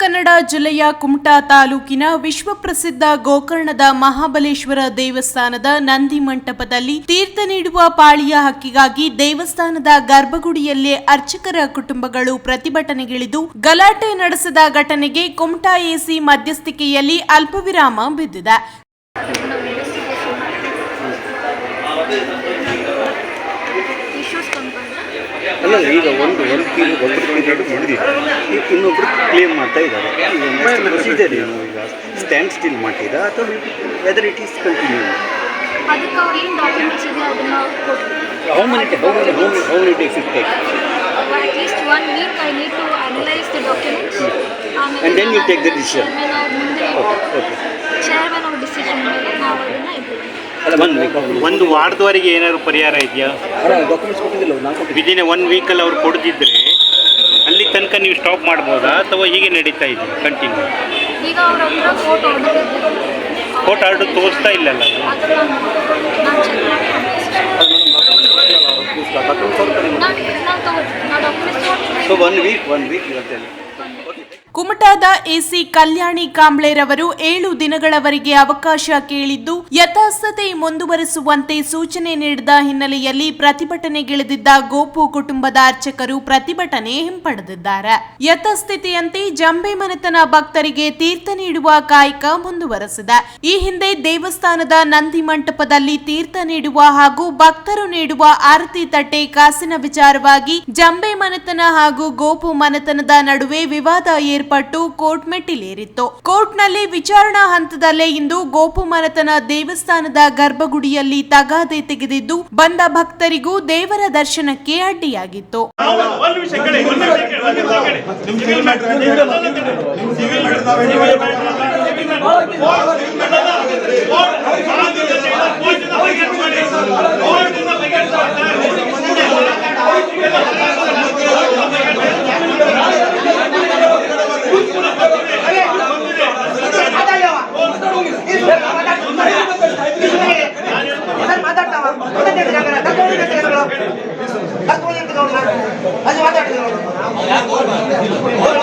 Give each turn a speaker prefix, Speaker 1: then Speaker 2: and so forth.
Speaker 1: ಕನ್ನಡ ಜಿಲ್ಲೆಯ ಕುಮಟಾ ತಾಲೂಕಿನ ವಿಶ್ವಪ್ರಸಿದ್ಧ ಗೋಕರ್ಣದ ಮಹಾಬಲೇಶ್ವರ ದೇವಸ್ಥಾನದ ನಂದಿ ಮಂಟಪದಲ್ಲಿ ತೀರ್ಥ ನೀಡುವ ಪಾಳಿಯ ಹಕ್ಕಿಗಾಗಿ ದೇವಸ್ಥಾನದ ಗರ್ಭಗುಡಿಯಲ್ಲೇ ಅರ್ಚಕರ ಕುಟುಂಬಗಳು ಪ್ರತಿಭಟನೆಗಿಳಿದು ಗಲಾಟೆ ನಡೆಸಿದ ಘಟನೆಗೆ ಕುಮಟಾ ಎಸಿ ಮಧ್ಯಸ್ಥಿಕೆಯಲ್ಲಿ ಅಲ್ಪವಿರಾಮ ಬಿದ್ದಿದೆ.
Speaker 2: ಈಗ ಒಂದು ಒಂದು ಇನ್ನೊಬ್ರು ಕ್ಲೇಮ್ ಮಾಡ್ತಾ ಇದ್ದಾರೆ. ಪ್ರೊಸೀಜರ್ ಏನು? ಈಗ ಸ್ಟ್ಯಾಂಡ್ ಸ್ಟಿಲ್ ಮಾಡಿದ ಅಥವಾ ವೆದರ್ ಇಟ್ ಈಸ್ ಕಂಟಿನ್ಯೂ
Speaker 3: ಅದಕ್ಕೆ ಅವ್ರು ಏನು ಡಾಕ್ಯುಮೆಂಟ್ಸ್ ಇದೆ ಅದನ್ನ ಕೊಟ್ಟು
Speaker 2: how many how many
Speaker 3: how how many days it take at least one week
Speaker 2: I need to analyse the
Speaker 3: documents ಮುಂದೆ ಚೇರ್ಮನ್ ಅವ್ರ ಡಿಸಿಷನ್ ಮೇಲೆ ನಾವು ಅದನ್ನು
Speaker 4: ಒಂದು ವಾರದವರೆಗೆ ಏನಾದ್ರು ಪರಿಹಾರ ಇದೆಯಾ?
Speaker 2: ಡಾಕ್ಯುಮೆಂಟ್ಸ್ ಕೊಟ್ಟಿದ್ದಿಲ್ಲ
Speaker 4: ವಿದಿನ್ ಒನ್ ವೀಕಲ್ಲಿ ಅವ್ರು ಕೊಡದಿದ್ರೆ ಅಲ್ಲಿ ತನಕ ನೀವು ಸ್ಟಾಪ್ ಮಾಡ್ಬೋದಾ? ಅಥವಾ ಹೀಗೆ ನಡೀತಾ ಇದೆ? ಕಂಟಿನ್ಯೂ
Speaker 3: ಈಗ ಅವ್ರ ಹತ್ರ ಕೋರ್ಟ್ ಆರ್ಡರ್ ಇದೆ.
Speaker 4: ಕೋರ್ಟ್ ಆರ್ಡರ್ ತೋರಿಸ್ತಾ ಇಲ್ಲಲ್ಲ
Speaker 3: so
Speaker 2: one week one week ಇವತ್ತೆ
Speaker 1: ಕುಮಟಾದ ಎಸಿ ಕಲ್ಯಾಣಿ ಕಾಂಬ್ಳೆರವರು ಏಳು ದಿನಗಳವರೆಗೆ ಅವಕಾಶ ಕೇಳಿದ್ದು, ಯಥಾಸ್ಥತೆ ಮುಂದುವರೆಸುವಂತೆ ಸೂಚನೆ ನೀಡಿದ ಹಿನ್ನೆಲೆಯಲ್ಲಿ ಪ್ರತಿಭಟನೆಗಿಳಿದಿದ್ದ ಗೋಪು ಕುಟುಂಬದ ಅರ್ಚಕರು ಪ್ರತಿಭಟನೆ ಹಿಂಪಡೆದಿದ್ದಾರೆ. ಯಥಾಸ್ಥಿತಿಯಂತೆ ಜಂಬೆ ಮನೆತನ ಭಕ್ತರಿಗೆ ತೀರ್ಥ ನೀಡುವ ಕಾಯಕ ಮುಂದುವರೆಸಿದೆ. ಈ ಹಿಂದೆ ದೇವಸ್ಥಾನದ ನಂದಿ ಮಂಟಪದಲ್ಲಿ ತೀರ್ಥ ನೀಡುವ ಹಾಗೂ ಭಕ್ತರು ನೀಡುವ ಆರತಿ ತಟ್ಟೆ ಕಾಸಿನ ವಿಚಾರವಾಗಿ ಜಂಬೆ ಮನೆತನ ಹಾಗೂ ಗೋಪು ಮನೆತನದ ನಡುವೆ ವಿವಾದ ಏರ್ಪಟ್ಟು ಕೋರ್ಟ್ ಮೆಟ್ಟಿಲೇರಿತ್ತು. ಕೋರ್ಟ್ನಲ್ಲಿ ವಿಚಾರಣಾ ಹಂತದಲ್ಲೇ ಇಂದು ಗೋಪು ಮನೆತನ ದೇವಸ್ಥಾನದ ಗರ್ಭಗುಡಿಯಲ್ಲಿ ತಗಾದೆ ತೆಗೆದಿದ್ದು, ಬಂದ ಭಕ್ತರಿಗೂ ದೇವರ ದರ್ಶನಕ್ಕೆ ಅಡ್ಡಿಯಾಗಿತ್ತು.
Speaker 5: ಮ್ಯಾಟರ್
Speaker 6: ಮಾತಾಡ್ತಿದ್ರು